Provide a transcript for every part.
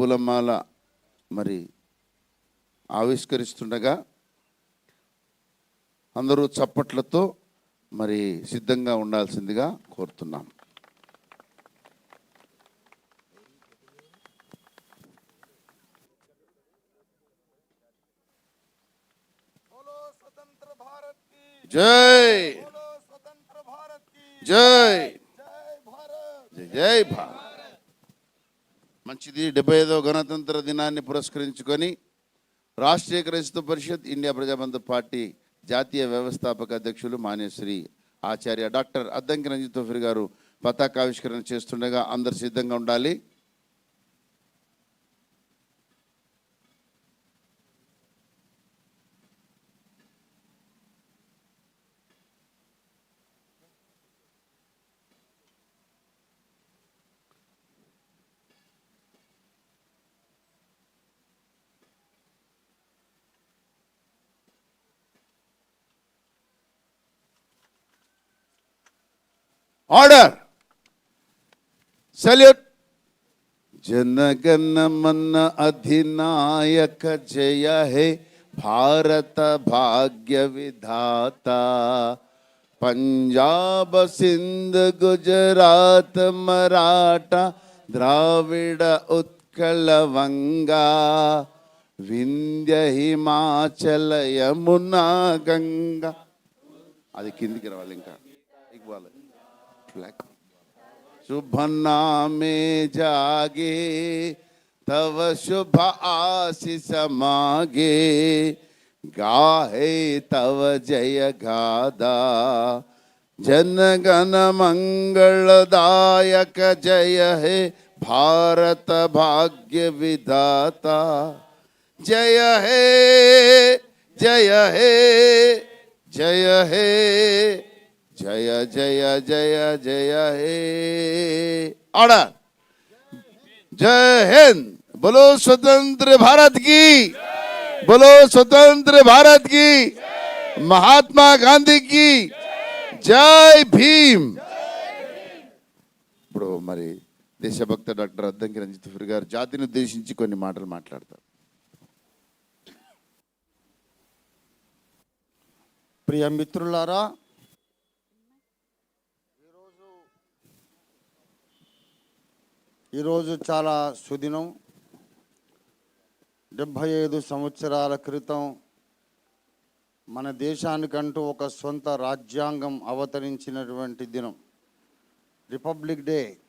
పూలమాల మరి ఆవిష్కరిస్తుండగా అందరూ చప్పట్లతో మరి సిద్ధంగా ఉండాల్సిందిగా కోరుతున్నాం. జై. జై. జై భారత్. మంచిది. డెబ్బై ఐదవ గణతంత్ర దినాన్ని పురస్కరించుకొని రాష్ట్రీయ క్రైస్తవ పరిషత్ ఇండియా ప్రజాబంధు పార్టీ జాతీయ వ్యవస్థాపక అధ్యక్షులు మాన్యశ్రీ ఆచార్య డాక్టర్ అద్దంకి రంజిత్ తోఫిర్ గారు పతాకావిష్కరణ చేస్తుండగా అందరు సిద్ధంగా ఉండాలి. ఆర్డర్. సెల్యూట్. జనగణమన అధినాయక జయ హే భారత భాగ్య విధాత. పంజాబ్ సింధ్ గుజరాత్ మరాఠా ద్రావిడ ఉత్కళ వంగా. వింధ్య హిమాచల యమునా గంగా. అది కిందికి రావాలి ఇంకా. ब्लैक शुभ नामे जागे तव शुभ आशीष मागे गाहे तव जय गादा जन गण मंगलदायक जय हे भारत भाग्य विधाता जय हे जय हे जय हे जय जय जय जय हे आड़ा जय हिंद बोलो स्वतंत्र भारत की बोलो स्वतंत्र भारत की महात्मा गांधी की జై భీమ్ ఇప్పుడు మరి దేశభక్త డాక్టర్ అద్దంకి రంజిత్ ఫిర్ గారు జాతిని ఉద్దేశించి కొన్ని మాటలు మాట్లాడతారు ప్రియ మిత్రులారా ఈరోజు చాలా సుదినం. డెబ్భై ఐదు సంవత్సరాల క్రితం మన దేశానికంటూ ఒక సొంత రాజ్యాంగం అవతరించినటువంటి దినం. రిపబ్లిక్ డే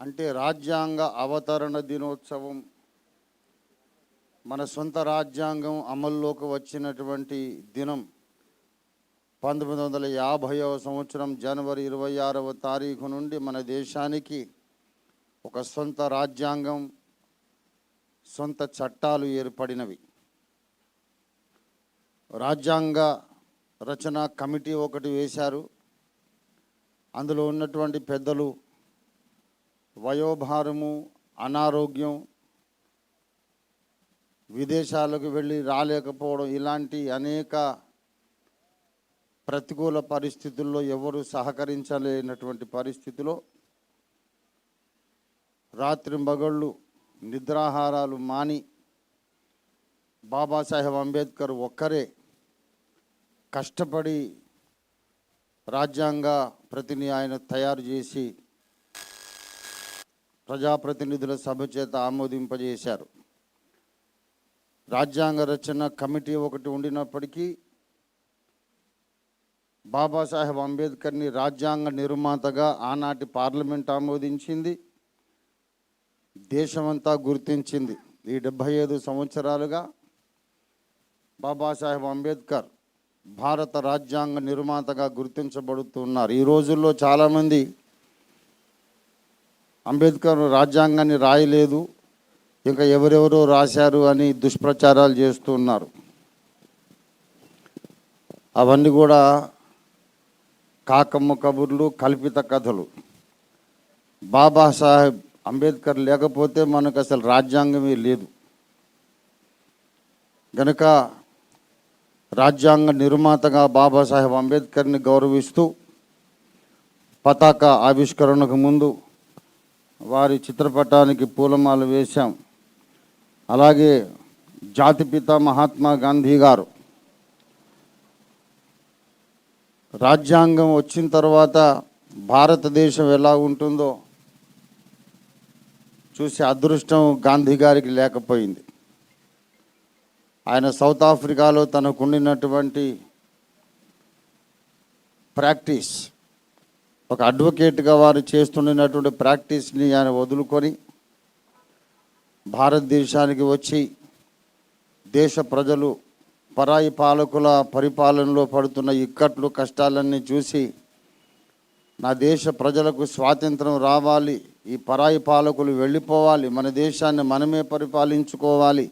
అంటే రాజ్యాంగ అవతరణ దినోత్సవం. మన సొంత రాజ్యాంగం అమల్లోకి వచ్చినటువంటి దినం. పంతొమ్మిది వందల యాభైవ సంవత్సరం జనవరి ఇరవై ఆరవ తారీఖు నుండి మన దేశానికి ఒక సొంత రాజ్యాంగం సొంత చట్టాలు ఏర్పడినవి. రాజ్యాంగ రచన కమిటీ ఒకటి వేశారు. అందులో ఉన్నటువంటి పెద్దలు వయోభారము అనారోగ్యం విదేశాలకు వెళ్ళి రాలేకపోవడం ఇలాంటి అనేక ప్రతికూల పరిస్థితుల్లో ఎవరు సహకరించలేనటువంటి పరిస్థితిలో రాత్రి మగళ్ళు నిద్రాహారాలు మాని బాబాసాహెబ్ అంబేద్కర్ ఒక్కరే కష్టపడి రాజ్యాంగ ప్రతిని ఆయన తయారు చేసి ప్రజాప్రతినిధుల సభ చేత ఆమోదింపజేశారు. రాజ్యాంగ రచన కమిటీ ఒకటి ఉండినప్పటికీ బాబాసాహెబ్ అంబేద్కర్ని రాజ్యాంగ నిర్మాతగా ఆనాటి పార్లమెంట్ ఆమోదించింది. దేశమంతా గుర్తించింది ఈ డెబ్భై ఐదు సంవత్సరాలుగా బాబాసాహెబ్ అంబేద్కర్ భారత రాజ్యాంగ నిర్మాతగా గుర్తించబడుతున్నారు. ఈ రోజుల్లో చాలామంది అంబేద్కర్ రాజ్యాంగాన్ని రాయలేదు ఇంకా ఎవరెవరో రాశారు అని దుష్ప్రచారాలు చేస్తున్నారు. అవన్నీ కూడా కాకమ్మ కబుర్లు కల్పిత కథలు. బాబాసాహెబ్ అంబేద్కర్ లేకపోతే మనకు అసలు రాజ్యాంగమే లేదు. గనుక రాజ్యాంగ నిర్మాతగా బాబాసాహెబ్ అంబేద్కర్ని గౌరవిస్తూ పతాక ఆవిష్కరణకు ముందు వారి చిత్రపటానికి పూలమాల వేశాం. అలాగే జాతిపిత మహాత్మా గాంధీ గారు. రాజ్యాంగం వచ్చిన తర్వాత భారతదేశం ఎలా ఉంటుందో చూసే అదృష్టం గాంధీ గారికి లేకపోయింది. ఆయన సౌత్ ఆఫ్రికాలో తనకుండినటువంటి ప్రాక్టీస్ ఒక అడ్వకేట్గా వారు చేస్తుండినటువంటి ప్రాక్టీస్ని ఆయన వదులుకొని భారతదేశానికి వచ్చి దేశ ప్రజలు పరాయి పాలకుల పరిపాలనలో పడుతున్న ఇక్కట్లు కష్టాలన్నీ చూసి నా దేశ ప్రజలకు స్వాతంత్రం రావాలి ఈ పరాయి పాలకులు వెళ్ళిపోవాలి మన దేశాన్ని మనమే పరిపాలించుకోవాలి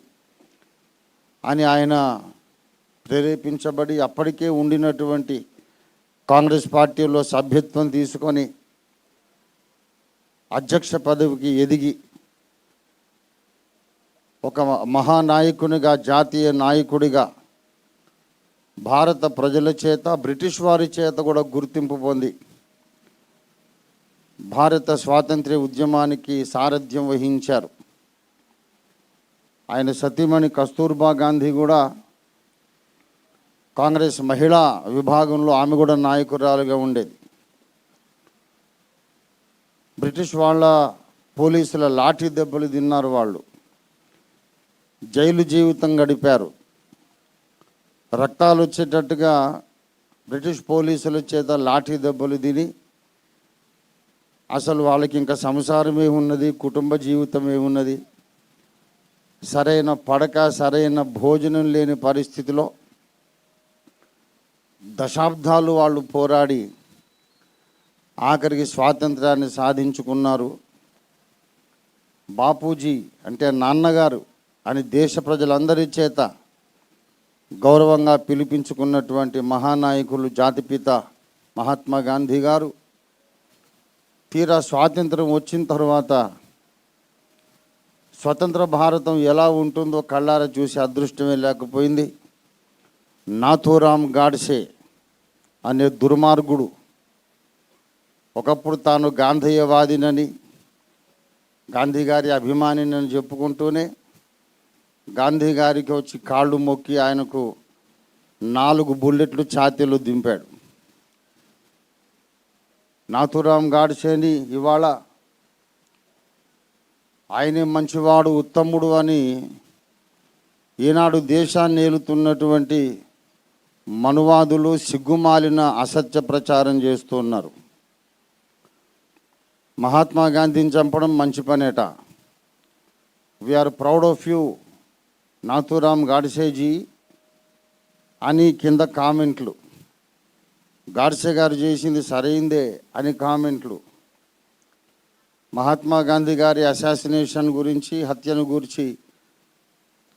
అని ఆయన ప్రేరేపించబడి అప్పటికే ఉండినటువంటి కాంగ్రెస్ పార్టీలో సభ్యత్వం తీసుకొని అధ్యక్ష పదవికి ఎదిగి ఒక మహానాయకునిగా జాతీయ నాయకుడిగా భారత ప్రజల చేత బ్రిటిష్ వారి చేత కూడా గుర్తింపు పొంది భారత స్వాతంత్ర్య ఉద్యమానికి సారథ్యం వహించారు. ఆయన సతీమణి కస్తూర్బా గాంధీ కూడా కాంగ్రెస్ మహిళా విభాగంలో ఆమె కూడా నాయకురాలుగా ఉండేది. బ్రిటిష్ వాళ్ళ పోలీసుల లాఠీ దెబ్బలు తిన్నారు వాళ్ళు. జైలు జీవితం గడిపారు. రక్తాలు వచ్చేటట్టుగా బ్రిటిష్ పోలీసుల చేత లాఠీ దెబ్బలు తిని అసలు వాళ్ళకి ఇంకా సంసారమే ఉన్నది కుటుంబ జీవితం ఏమున్నది? సరైన పడక సరైన భోజనం లేని పరిస్థితిలో దశాబ్దాలు వాళ్ళు పోరాడి ఆఖరికి స్వాతంత్రాన్ని సాధించుకున్నారు. బాపూజీ అంటే నాన్నగారు అని దేశ ప్రజలందరి చేత గౌరవంగా పిలిపించుకున్నటువంటి మహానాయకులు జాతిపిత మహాత్మా గాంధీ గారు. తీరా స్వాతంత్రం వచ్చిన తర్వాత స్వతంత్ర భారతం ఎలా ఉంటుందో కళ్ళారా చూసి అదృష్టమే లేకపోయింది. నాథూరామ్ గాడ్సే అనే దుర్మార్గుడు ఒకప్పుడు తాను గాంధీయవాదినని గాంధీ గారి అభిమానినని చెప్పుకుంటూనే గాంధీ గారికి వచ్చి కాళ్ళు మొక్కి ఆయనకు నాలుగు బుల్లెట్లు ఛాతీలు దింపాడు. నాథురామ్ గాడ్చేని ఇవాళ ఆయనే మంచివాడు ఉత్తముడు అని ఈనాడు దేశాన్ని ఏలుతున్నటువంటి మనువాదులు సిగ్గుమాలిన అసత్య ప్రచారం చేస్తున్నారు మహాత్మా గాంధీని చంపడం మంచి పనేట. We're proud of you Nathuram గాడ్సేజీ అని కింద కామెంట్లు. గాడ్సే గారు చేసింది సరైందే అని కామెంట్లు. మహాత్మా గాంధీ గారి అసాసినేషన్ గురించి హత్యను గురించి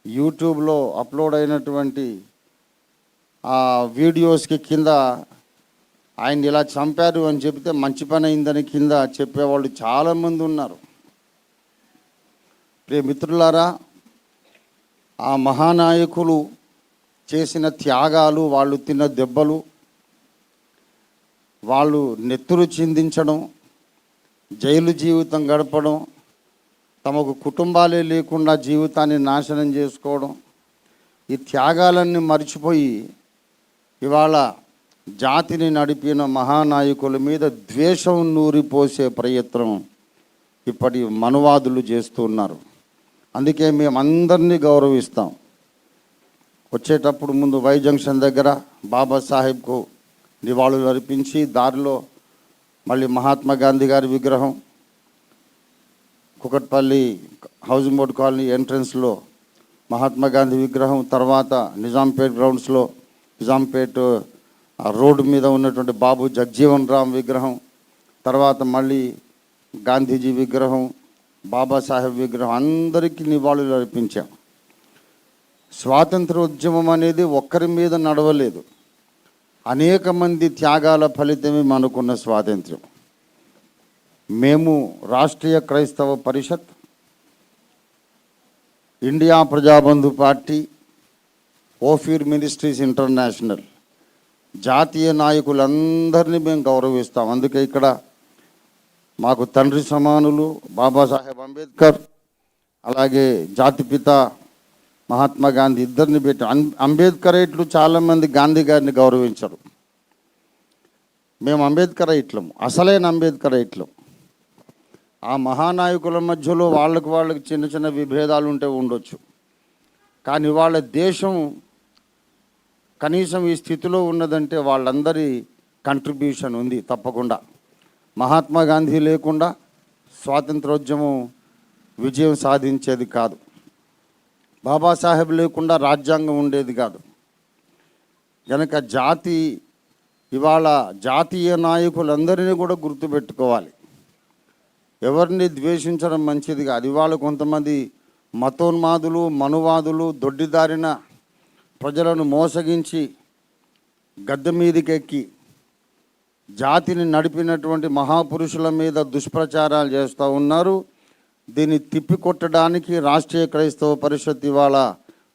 యూట్యూబ్లో అప్లోడ్ అయినటువంటి ఆ వీడియోస్కి కింద ఆయన ఇలా చంపారు అని చెప్తే మంచి పని అయిందని కింద చెప్పేవాళ్ళు చాలామంది ఉన్నారు. ప్రియ మిత్రులారా ఆ మహానాయకులు చేసిన త్యాగాలు వాళ్ళు తిన్న దెబ్బలు వాళ్ళు నెత్తురు చిందించడం జైలు జీవితం గడపడం తమకు కుటుంబాలే లేకుండా జీవితాన్ని నాశనం చేసుకోవడం ఈ త్యాగాలన్నీ మర్చిపోయి ఇవాళ జాతిని నడిపిన మహానాయకుల మీద ద్వేషం నూరిపోసే ప్రయత్నం ఇప్పటి మనువాదులు చేస్తున్నారు అందుకే మేమందరినీ గౌరవిస్తాం. వచ్చేటప్పుడు ముందు వై జంక్షన్ దగ్గర బాబాసాహెబ్కు నివాళులు అర్పించి దారిలో మళ్ళీ మహాత్మా గాంధీ గారి విగ్రహం కుకట్పల్లి హౌసింగ్ బోర్డ్ కాలనీ ఎంట్రన్స్లో మహాత్మా గాంధీ విగ్రహం తర్వాత నిజాంపేట్ గ్రౌండ్స్లో నిజాంపేట్ రోడ్డు మీద ఉన్నటువంటి బాబు జగ్జీవన్ రామ్ విగ్రహం తర్వాత మళ్ళీ గాంధీజీ విగ్రహం బాబాసాహెబ్ విగ్రహం అందరికీ నివాళులు అర్పించాం. స్వాతంత్ర ఉద్యమం అనేది ఒక్కరి మీద నడవలేదు. అనేక మంది త్యాగాల ఫలితమే మనకున్న స్వాతంత్ర్యం. మేము Rashtriya Kraistava Parishad India Prajabandhu party Ophir ministries international జాతీయ నాయకులందరినీ మేము గౌరవిస్తాం. అందుకే ఇక్కడ మాకు తండ్రి సమానులు బాబాసాహెబ్ అంబేద్కర్ అలాగే జాతిపిత మహాత్మా గాంధీ ఇద్దరిని పెట్టి అంబేద్కర్ ఇట్లు చాలామంది గాంధీ గారిని గౌరవించరు. మేము అంబేద్కర్ ఇట్లము. అసలైన అంబేద్కర్ ఇట్లం. ఆ మహానాయకుల మధ్యలో వాళ్ళకు వాళ్ళకి చిన్న చిన్న విభేదాలు ఉంటే ఉండొచ్చు. కానీ వాళ్ళ దేశం కనీసం ఈ స్థితిలో ఉన్నదంటే వాళ్ళందరి కంట్రిబ్యూషన్ ఉంది తప్పకుండా. మహాత్మా గాంధీ లేకుండా స్వాతంత్రోద్యమం విజయం సాధించేది కాదు. బాబాసాహెబ్ లేకుండా రాజ్యాంగం ఉండేది కాదు. కనుక జాతి ఇవాళ జాతీయ నాయకులందరినీ కూడా గుర్తుపెట్టుకోవాలి. ఎవరిని ద్వేషించడం మంచిది కాదు. ఇవాళ కొంతమంది మతోన్మాదులు మనువాదులు దొడ్డిదారిన ప్రజలను మోసగించి గద్దె మీదకెక్కి జాతిని నడిపినటువంటి మహాపురుషుల మీద దుష్ప్రచారాలు చేస్తూ ఉన్నారు. దీన్ని తిప్పికొట్టడానికి రాష్ట్రీయ క్రైస్తవ పరిషత్ ఇవాళ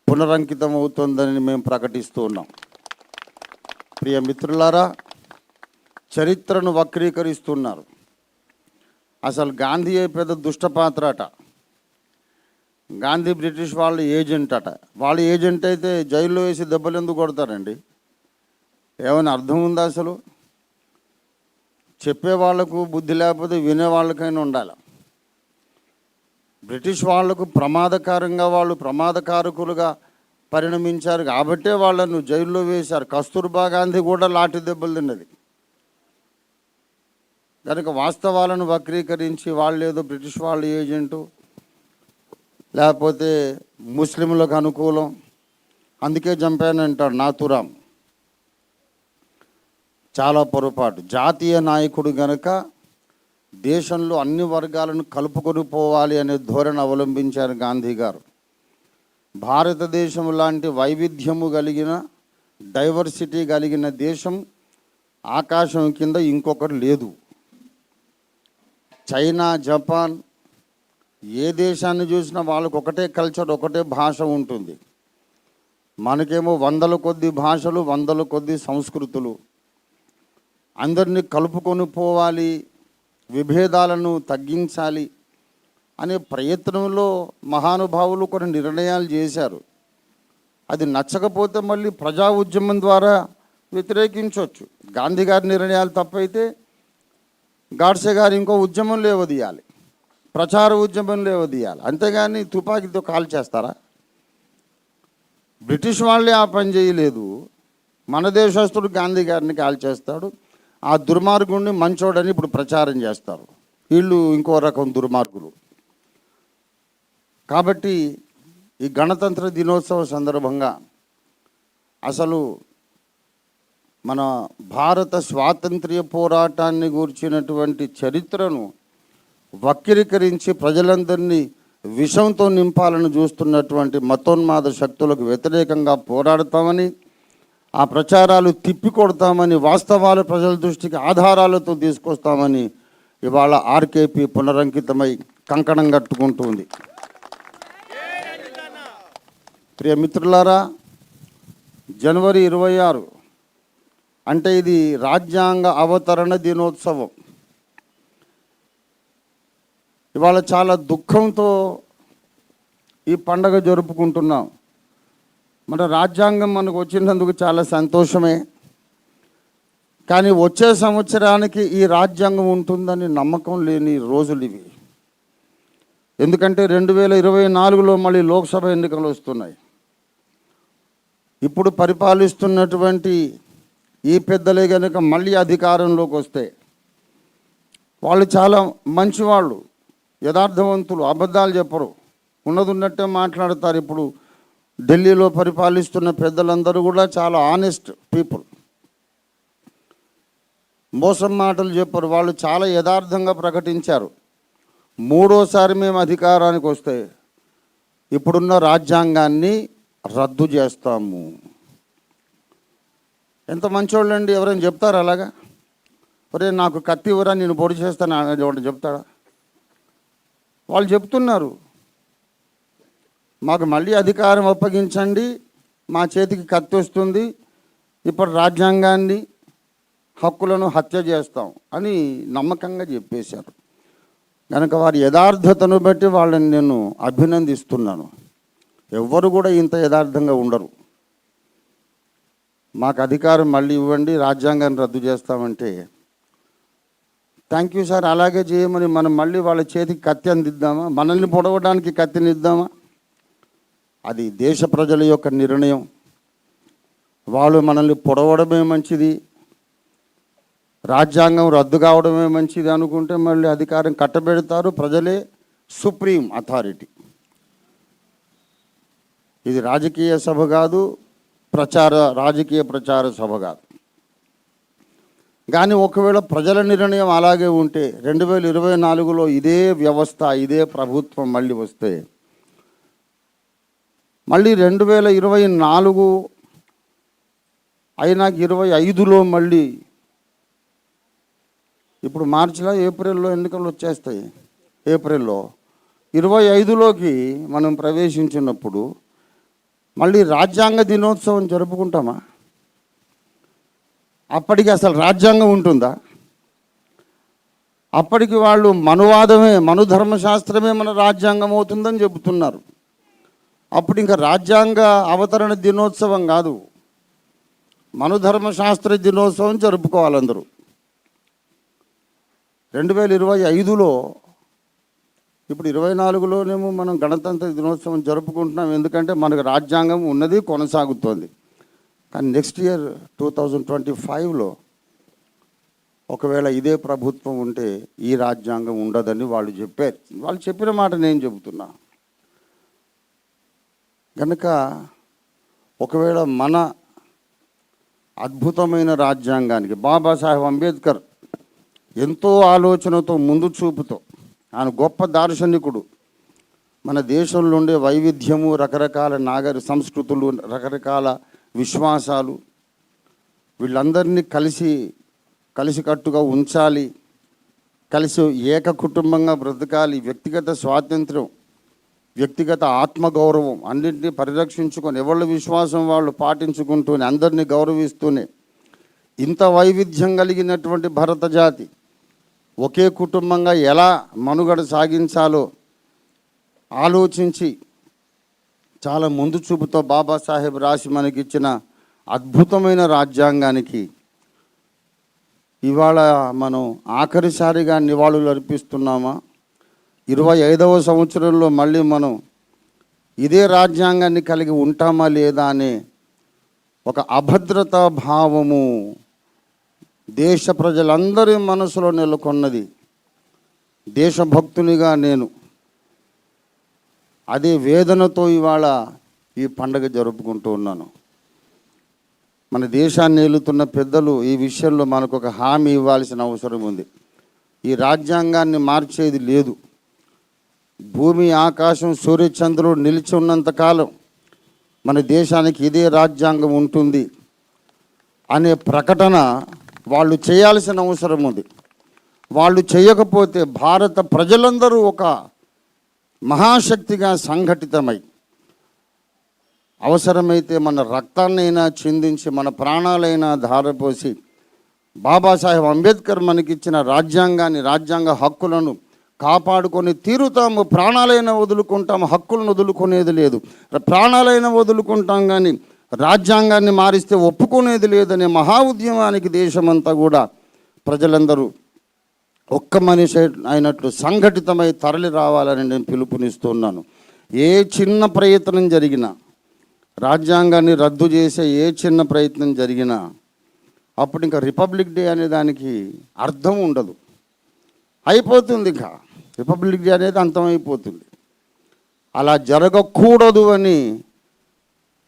పునరంకితం అవుతుందని మేము ప్రకటిస్తూ ఉన్నాం. ప్రియ మిత్రులారా చరిత్రను వక్రీకరిస్తున్నారు. అసలు గాంధీయే పెద్ద దుష్టపాత్ర అట గాంధీ బ్రిటిష్ వాళ్ళ ఏజెంట్ అట. వాళ్ళ ఏజెంట్ అయితే జైల్లో వేసి దెబ్బలు ఎందుకు కొడతారండి? ఏమైనా అర్థం ఉందా అసలు? చెప్పే వాళ్ళకు బుద్ధి లేకపోతే వినే వాళ్ళకైనా ఉండాలి? బ్రిటిష్ వాళ్ళకు ప్రమాదకరంగా వాళ్ళు ప్రమాదకారకులుగా పరిణమించారు కాబట్టే వాళ్ళను జైల్లో వేశారు. కస్తూర్బా గాంధీ కూడా లాఠీ దెబ్బలు తిన్నది. కనుక వాస్తవాలను వక్రీకరించి వాళ్ళు ఏదో బ్రిటిష్ వాళ్ళ ఏజెంటు లేకపోతే ముస్లింలకు అనుకూలం అందుకే చంపానంటాడు నాతురాం చాలా పొరపాటు. జాతీయ నాయకుడు గనక దేశంలో అన్ని వర్గాలను కలుపుకొని పోవాలి అనే ధోరణి అవలంబించారు గాంధీ గారు. భారతదేశం లాంటి వైవిధ్యము కలిగిన డైవర్సిటీ కలిగిన దేశం ఆకాశం కింద ఇంకొకటి లేదు. చైనా జపాన్ ఏ దేశాన్ని చూసినా వాళ్ళకు ఒకటే కల్చర్ ఒకటే భాష ఉంటుంది. మనకేమో వందల కొద్ది భాషలు వందల కొద్ది సంస్కృతులు. అందరినీ కలుపుకొని పోవాలి విభేదాలను తగ్గించాలి అనే ప్రయత్నంలో మహానుభావులు కొన్ని నిర్ణయాలు చేశారు. అది నచ్చకపోతే మళ్ళీ ప్రజా ఉద్యమం ద్వారా వ్యతిరేకించవచ్చు. గాంధీ గారి నిర్ణయాలు తప్పైతే గాడ్సే గారు ఇంకో ఉద్యమం లేవదీయాలి. ప్రచార ఉద్యమం లేవదీయాలి. అంతేగాని తుపాకీతో కాల్ చేస్తారా? బ్రిటిష్ వాళ్ళే ఆ పని చేయలేదు. మన దేశస్తుడు గాంధీ గారిని కాల్ చేస్తాడు. ఆ దుర్మార్గుడిని మంచోడని ఇప్పుడు ప్రచారం చేస్తారు. వీళ్ళు ఇంకో రకం దుర్మార్గులు. కాబట్టి ఈ గణతంత్ర దినోత్సవ సందర్భంగా అసలు మన భారత స్వాతంత్ర్య పోరాటాన్ని గూర్చినటువంటి చరిత్రను వక్రీకరించి ప్రజలందరినీ విషంతో నింపాలని చూస్తున్నటువంటి మతోన్మాద శక్తులకు వ్యతిరేకంగా పోరాడతామని ఆ ప్రచారాలు తిప్పికొడతామని వాస్తవాలు ప్రజల దృష్టికి ఆధారాలతో తీసుకొస్తామని ఇవాళ ఆర్కేపీ పునరంకితమై కంకణం కట్టుకుంటుంది. ప్రియ మిత్రులారా జనవరి ఇరవై ఆరు అంటే ఇది రాజ్యాంగ అవతరణ దినోత్సవం. ఇవాళ చాలా దుఃఖంతో ఈ పండగ జరుపుకుంటున్నాం. మన రాజ్యాంగం మనకు వచ్చినందుకు చాలా సంతోషమే. కానీ వచ్చే సంవత్సరానికి ఈ రాజ్యాంగం ఉంటుందని నమ్మకం లేని రోజులు ఇవి. ఎందుకంటే రెండు వేల ఇరవై నాలుగులో మళ్ళీ లోక్సభ ఎన్నికలు వస్తున్నాయి. ఇప్పుడు పరిపాలిస్తున్నటువంటి ఈ పెద్దలే కనుక మళ్ళీ అధికారంలోకి వస్తే వాళ్ళు చాలా మంచివాళ్ళు యథార్థవంతులు అబద్ధాలు చెప్పరు. ఉన్నది ఉన్నట్టే మాట్లాడతారు ఇప్పుడు ఢిల్లీలో పరిపాలిస్తున్న పెద్దలందరూ కూడా చాలా ఆనెస్ట్ పీపుల్ మోసం మాటలు చెప్పరు. వాళ్ళు చాలా యథార్థంగా ప్రకటించారు. మూడోసారి మేము అధికారానికి వస్తే ఇప్పుడున్న రాజ్యాంగాన్ని రద్దు చేస్తాము. ఎంత మంచోళ్ళండి? ఎవరైనా చెప్తారా అలాగా? ఒరే నాకు కత్తి ఇవ్వరా? నేను పొడి చేస్తాను. చెప్తాడా? వాళ్ళు చెప్తున్నారు. మాకు మళ్ళీ అధికారం అప్పగించండి. మా చేతికి కత్తి వస్తుంది. ఇప్పుడు రాజ్యాంగాన్ని హక్కులను హత్య చేస్తాం అని నమ్మకంగా చెప్పేశారు. కనుక వారి యథార్థతను బట్టి వాళ్ళని నేను అభినందిస్తున్నాను. ఎవ్వరు కూడా ఇంత యథార్థంగా ఉండరు. మాకు అధికారం మళ్ళీ ఇవ్వండి. రాజ్యాంగాన్ని రద్దు చేస్తామంటే థ్యాంక్ యూ సార్. అలాగే చేయమని మనం మళ్ళీ వాళ్ళ చేతికి కత్తి అందిద్దామా? మనల్ని పొడవడానికి కత్తినిద్దామా అది దేశ ప్రజల యొక్క నిర్ణయం. వాళ్ళు మనల్ని పొడవడమే మంచిది. రాజ్యాంగం రద్దు కావడమే మంచిది అనుకుంటే మళ్ళీ అధికారం కట్టబెడతారు ప్రజలే సుప్రీం అథారిటీ. ఇది రాజకీయ సభ కాదు ప్రచార రాజకీయ ప్రచార సభ కాదు. కానీ ఒకవేళ ప్రజల నిర్ణయం అలాగే ఉంటే రెండు వేల ఇరవై నాలుగులో ఇదే వ్యవస్థ ఇదే ప్రభుత్వం మళ్ళీ వస్తే మళ్ళీ రెండు వేల ఇరవై నాలుగు అయినా ఇరవై ఐదులో మళ్ళీ ఇప్పుడు మార్చిలో ఏప్రిల్లో ఎన్నికలు వచ్చేస్తాయి. ఏప్రిల్లో. ఇరవై ఐదులోకి మనం ప్రవేశించినప్పుడు మళ్ళీ రాజ్యాంగ దినోత్సవం జరుపుకుంటామా? అప్పటికి అసలు రాజ్యాంగం ఉంటుందా? అప్పటికి వాళ్ళు మనువాదమే మనుధర్మశాస్త్రమే మన రాజ్యాంగం అవుతుందని చెబుతున్నారు. అప్పుడు ఇంకా రాజ్యాంగ అవతరణ దినోత్సవం కాదు. మనుధర్మశాస్త్ర దినోత్సవం జరుపుకోవాలందరూ. రెండు వేల ఇరవై ఐదులో ఇప్పుడు ఇరవై నాలుగులోనేమో మనం గణతంత్ర దినోత్సవం జరుపుకుంటున్నాం. ఎందుకంటే మనకు రాజ్యాంగం ఉన్నది కొనసాగుతోంది. కానీ next year two thousand twenty ఫైవ్లో ఒకవేళ ఇదే ప్రభుత్వం ఉంటే ఈ రాజ్యాంగం ఉండదని వాళ్ళు చెప్పారు. వాళ్ళు చెప్పిన మాట నేను చెబుతున్నా. కనుక ఒకవేళ మన అద్భుతమైన రాజ్యాంగానికి బాబాసాహెబ్ అంబేద్కర్ ఎంతో ఆలోచనతో ముందు చూపుతో ఆయన గొప్ప దార్శనికుడు మన దేశంలో ఉండే వైవిధ్యము రకరకాల నాగరి సంస్కృతులు రకరకాల విశ్వాసాలు వీళ్ళందరినీ కలిసి కలిసికట్టుగా ఉంచాలి కలిసి ఏక కుటుంబంగా బ్రతకాలి వ్యక్తిగత స్వాతంత్రం వ్యక్తిగత ఆత్మగౌరవం అన్నింటినీ పరిరక్షించుకొని ఎవళ్ళ విశ్వాసం వాళ్ళు పాటించుకుంటూనే అందరినీ గౌరవిస్తూనే ఇంత వైవిధ్యం కలిగినటువంటి భరత జాతి ఒకే కుటుంబంగా ఎలా మనుగడ సాగించాలో ఆలోచించి చాలా ముందు చూపుతో బాబాసాహెబ్ రాసి మనకిచ్చిన అద్భుతమైన రాజ్యాంగానికి ఇవాళ మనం ఆఖరిసారిగా నివాళులు అర్పిస్తున్నామా ఇరవై ఐదవ సంవత్సరంలో మళ్ళీ మనం ఇదే రాజ్యాంగాన్ని కలిగి ఉంటామా లేదా అనే ఒక అభద్రతా భావము దేశ ప్రజలందరి మనసులో నెలకొన్నది. దేశభక్తునిగా నేను అదే వేదనతో ఇవాళ ఈ పండగ జరుపుకుంటూ ఉన్నాను. మన దేశాన్ని ఏలుతున్న పెద్దలు ఈ విషయంలో మనకు ఒక హామీ ఇవ్వాల్సిన అవసరం ఉంది. ఈ రాజ్యాంగాన్ని మార్చేది లేదు. భూమి ఆకాశం సూర్యచంద్రుడు నిలిచి ఉన్నంతకాలం మన దేశానికి ఇదే రాజ్యాంగం ఉంటుంది అనే ప్రకటన వాళ్ళు చేయాల్సిన అవసరం ఉంది. వాళ్ళు చేయకపోతే భారత ప్రజలందరూ ఒక మహాశక్తిగా సంఘటితమై అవసరమైతే మన రక్తాన్నైనా చిందించి మన ప్రాణాలైనా ధారపోసి బాబాసాహెబ్ అంబేద్కర్ మనకిచ్చిన రాజ్యాంగాన్ని రాజ్యాంగ హక్కులను కాపాడుకొని తీరుతాము ప్రాణాలైనా వదులుకుంటాము హక్కులను వదులుకునేది లేదు. ప్రాణాలైనా వదులుకుంటాం కానీ రాజ్యాంగాన్ని మారిస్తే ఒప్పుకునేది లేదనే మహా ఉద్యమానికి దేశమంతా కూడా ప్రజలందరూ ఒక్క మనిషి అయినట్లు సంఘటితమై తరలి రావాలని నేను పిలుపునిస్తున్నాను. ఏ చిన్న ప్రయత్నం జరిగినా రాజ్యాంగాన్ని రద్దు చేసే ఏ చిన్న ప్రయత్నం జరిగినా అప్పుడు ఇంకా రిపబ్లిక్ డే అనే దానికి అర్థం ఉండదు. అయిపోతుంది ఇంకా. రిపబ్లిక్ డే అనేది అంతమైపోతుంది. అలా జరగకూడదు అని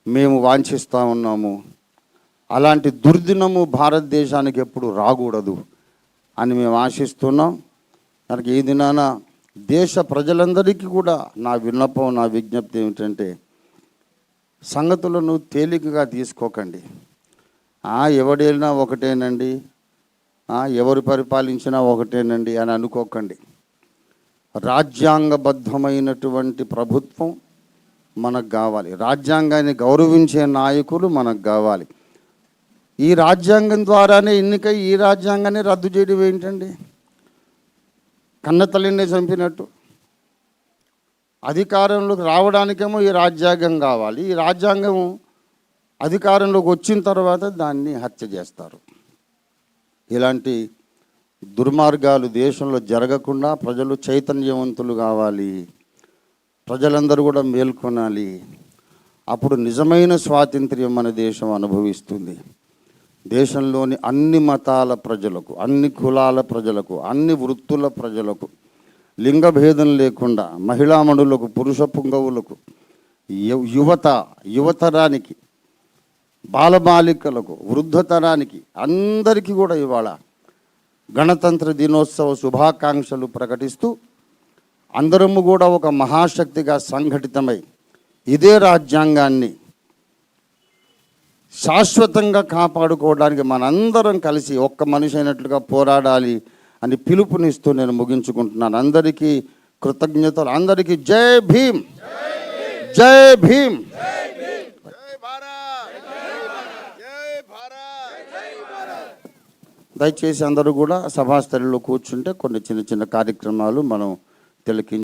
మేము వాంఛిస్తూ ఉన్నాము. అలాంటి దుర్దినము భారతదేశానికి ఎప్పుడు రాకూడదు అని మేము ఆశిస్తున్నాం. దానికి ఈ దినాన దేశ ప్రజలందరికీ కూడా నా విన్నపం నా విజ్ఞప్తి ఏమిటంటే సంగతులను తేలికగా తీసుకోకండి. ఎవడేలినా ఒకటేనండి. ఎవరు పరిపాలించినా ఒకటేనండి అని అనుకోకండి. రాజ్యాంగబద్ధమైనటువంటి ప్రభుత్వం మనకు కావాలి. రాజ్యాంగాన్ని గౌరవించే నాయకులు మనకు కావాలి. ఈ రాజ్యాంగం ద్వారానే ఎన్నికై ఈ రాజ్యాంగాన్ని రద్దు చేయడం ఏంటండి? కన్న తల్లిని చంపినట్టు. అధికారంలోకి రావడానికేమో ఈ రాజ్యాంగం కావాలి. ఈ రాజ్యాంగం అధికారంలోకి వచ్చిన తర్వాత దాన్ని హత్య చేస్తారు. ఇలాంటి దుర్మార్గాలు దేశంలో జరగకుండా ప్రజలు చైతన్యవంతులు కావాలి. ప్రజలందరూ కూడా మేల్కొనాలి. అప్పుడు నిజమైన స్వాతంత్ర్యం మన దేశం అనుభవిస్తుంది. దేశంలోని అన్ని మతాల ప్రజలకు అన్ని కులాల ప్రజలకు అన్ని వృత్తుల ప్రజలకు లింగభేదం లేకుండా మహిళామణులకు పురుష పుంగవులకు యువత యువతరానికి బాలబాలికలకు వృద్ధతరానికి అందరికీ కూడా ఇవాళ గణతంత్ర దినోత్సవ శుభాకాంక్షలు ప్రకటిస్తూ అందరము కూడా ఒక మహాశక్తిగా సంఘటితమై ఇదే రాజ్యాంగాన్ని శాశ్వతంగా కాపాడుకోవడానికి మనందరం కలిసి ఒక్క మనిషి అయినట్లుగా పోరాడాలి అని పిలుపునిస్తూ నేను ముగించుకుంటున్నాను. అందరికీ కృతజ్ఞతలు. అందరికీ జై భీమ్. జై భీమ్. జై భారత్ జై భారత్ దయచేసి అందరూ కూడా సభాస్థలిలో కూర్చుంటే కొన్ని చిన్న చిన్న కార్యక్రమాలు మనం తిలకించి